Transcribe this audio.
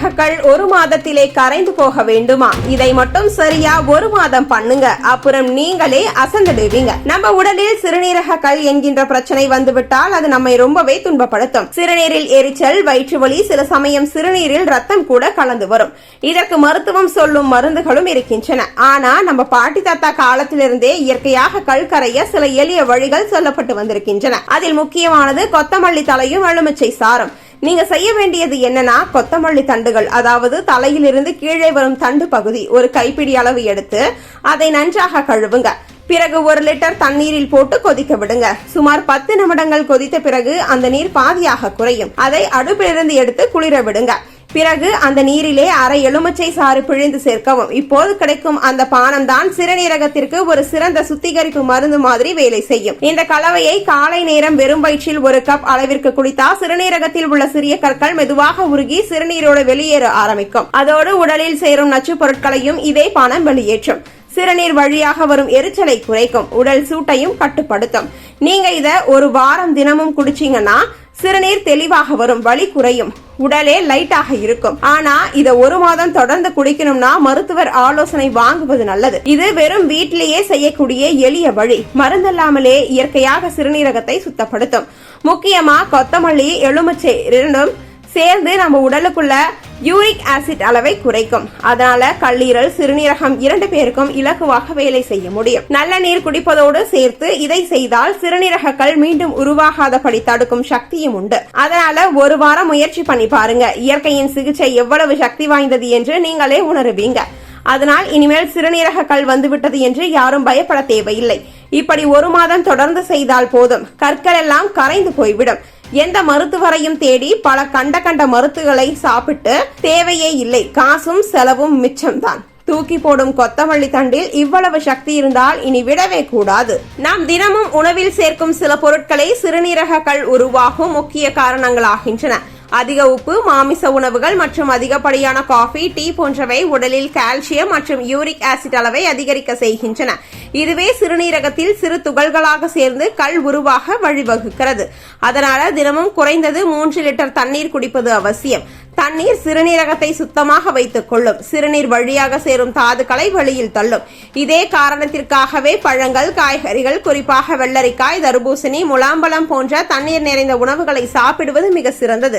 சிறுநீரகங்கள் ஒரு மாதத்திலே கரைந்து போக வேண்டுமா? இதை மட்டும் சரியா ஒரு மாதம் பண்ணுங்க. அப்புறம் நீங்களே அசந்துடுவீங்க நம்ம உடலில் சிறுநீரக கல் என்கின்ற பிரச்சனை வந்துவிட்டால் அது நம்மை ரொம்பவே துன்பப்படுத்தும். சிறுநீரில் எரிச்சல் வயிற்று வலி சில சமயம் சிறுநீரில் ரத்தம் கூட கலந்து வரும். இதற்கு மருத்துவம் சொல்லும் மருந்துகளும் இருக்கின்றன. ஆனா நம்ம பாட்டி தாத்தா காலத்திலிருந்தே இயற்கையாக கல் கரைய சில எளிய வழிகள் சொல்லப்பட்டு வந்திருக்கின்றன. அதில் முக்கியமானது கொத்தமல்லி தலையும் எலுமிச்சை சாரும். நீங்க செய்ய வேண்டியது என்னன்னா கொத்தமல்லி தண்டுகள். அதாவது தலையிலிருந்து கீழே வரும் தண்டு பகுதி ஒரு கைப்பிடி அளவு எடுத்து அதை நன்றாக கழுவுங்க. பிறகு ஒரு லிட்டர் தண்ணீரில் போட்டு கொதிக்க விடுங்க. சுமார் பத்து நிமிடங்கள் கொதித்த பிறகு அந்த நீர் பாதியாக குறையும். அதை அடுப்பிலிருந்து எடுத்து குளிர விடுங்க. பிறகு அந்த நீரிலே அரை எலுமிச்சை சாறு பிழிந்து சேர்க்கவும். இப்போது கிடைக்கும் அந்த பானம் தான் சிறுநீரகத்திற்கு ஒரு சிறந்த சுத்திகரிப்பு மருந்து மாதிரி வேலை செய்யும். இந்த கலவையை காலை நேரம் வெறும் வயிற்றில் ஒரு கப் அளவிற்கு குடித்தால் சிறுநீரகத்தில் உள்ள சிறிய கற்கள் மெதுவாக உருகி சிறுநீரோடு வெளியேற ஆரம்பிக்கும். அதோடு உடலில் சேரும் நச்சுப் பொருட்களையும் இதே பானம் வெளியேற்றும். சிறுநீர் வழியாக வரும் எரிச்சலை குறைக்கும். உடல் சூட்டையும் கட்டுப்படுத்தும். நீங்க இத ஒரு வாரம் தினமும் குடிச்சீங்கன்னா சிறுநீர் தெளிவாக வரும் வலி குறையும். உடலே லைட்டாக இருக்கும். ஆனா இத ஒரு மாதம் தொடர்ந்து குடிக்கணும்னா மருத்துவர் ஆலோசனை வாங்குவது நல்லது. இது வெறும் வீட்டிலேயே செய்யக்கூடிய எளிய வழி. மருந்தில்லாமலே இயற்கையாக சிறுநீரகத்தை சுத்தப்படுத்தும். முக்கியமா கொத்தமல்லி எலுமிச்சை இரண்டும் சேர்ந்து நம்ம உடலுக்குள்ள யூரிக் ஆசிட் அளவை குறைக்கும். அதனால கல்லீரல் சிறுநீரகம் இரண்டு பேருக்கும் இலகுவாக வேலை செய்ய முடியும். நல்ல நீர் குடிப்பதோடு சேர்த்து இதை செய்தால் சிறுநீரகங்கள் மீண்டும் உருவாகாதபடி தடுக்கும் சக்தியும் உண்டு. அதனால ஒரு வாரம் முயற்சி பண்ணி பாருங்க. இயற்கையின் சிகிச்சை எவ்வளவு சக்தி வாய்ந்தது என்று நீங்களே உணருவீங்க. அதனால் இனிமேல் சிறுநீரக கல் வந்துவிட்டது என்று யாரும் பயப்பட தேவையில்லை. இப்படி ஒரு மாதம் தொடர்ந்து செய்தால் போதும். கற்கள் எல்லாம் கரைந்து போய்விடும். எந்த மருத்துவரையும் தேடி பல கண்ட கண்ட மருத்துகளை சாப்பிட்டு தேவையே இல்லை. காசும் செலவும் மிச்சம்தான். தூக்கி போடும் கொத்தமல்லி தண்டில் இவ்வளவு சக்தி இருந்தால் இனி விடவே கூடாது. நாம் தினமும் உணவில் சேர்க்கும் சில பொருட்களே சிறுநீரகங்கள் உருவாகும் முக்கிய காரணங்களாகின்றன. அதிக உப்பு மாமிச உணவுகள் மற்றும் அதிகப்படியான காஃபி டீ போன்றவை உடலில் கால்சியம் மற்றும் யூரிக் ஆசிட் அளவை அதிகரிக்க செய்கின்றன. இதுவே சிறுநீரகத்தில் சிறு துகள்களாக சேர்ந்து கல் உருவாக வழிவகுக்கிறது. அதனால தினமும் குறைந்தது மூன்று லிட்டர் தண்ணீர் குடிப்பது அவசியம். தண்ணீர் சிறுநீரகத்தை சுத்தமாக வைத்துக் கொள்ளும். சிறுநீர் வழியாக சேரும் தாதுக்களை வெளியில் தள்ளும். இதே காரணத்திற்காகவே பழங்கள் காய்கறிகள் குறிப்பாக வெள்ளரிக்காய் தர்பூசணி முலாம்பழம் போன்ற தண்ணீர் நிறைந்த உணவுகளை சாப்பிடுவது மிக சிறந்தது.